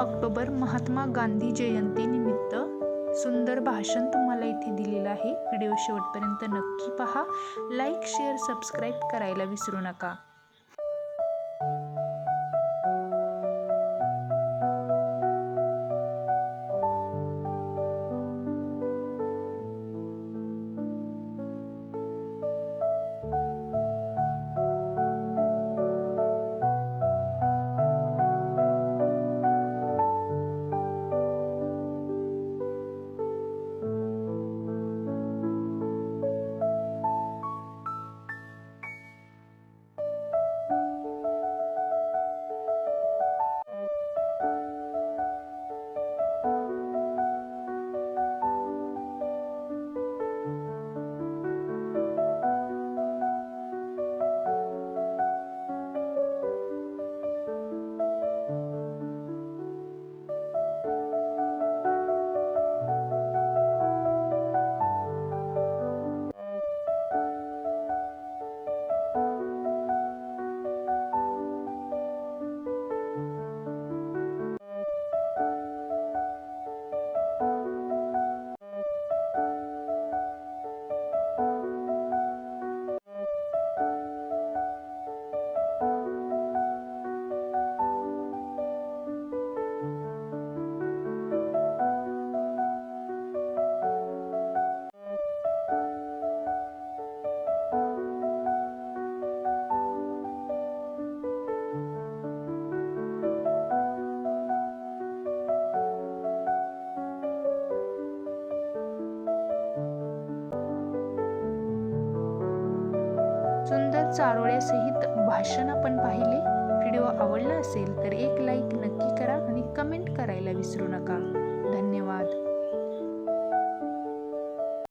October Mahatma Gandhi जयंतीनिमित्त सुंदर भाषण तुम्हाला इथे दिलेलं आहे. व्हिडिओ शेवटपर्यंत नक्की पहा. लाईक शेअर सबस्क्राईब करायला विसरू नका. चारोळ्यासहित भाषण आपण पाहिले. व्हिडिओ आवडला असेल तर एक लाईक नक्की करा आणि कमेंट करायला विसरू नका. धन्यवाद.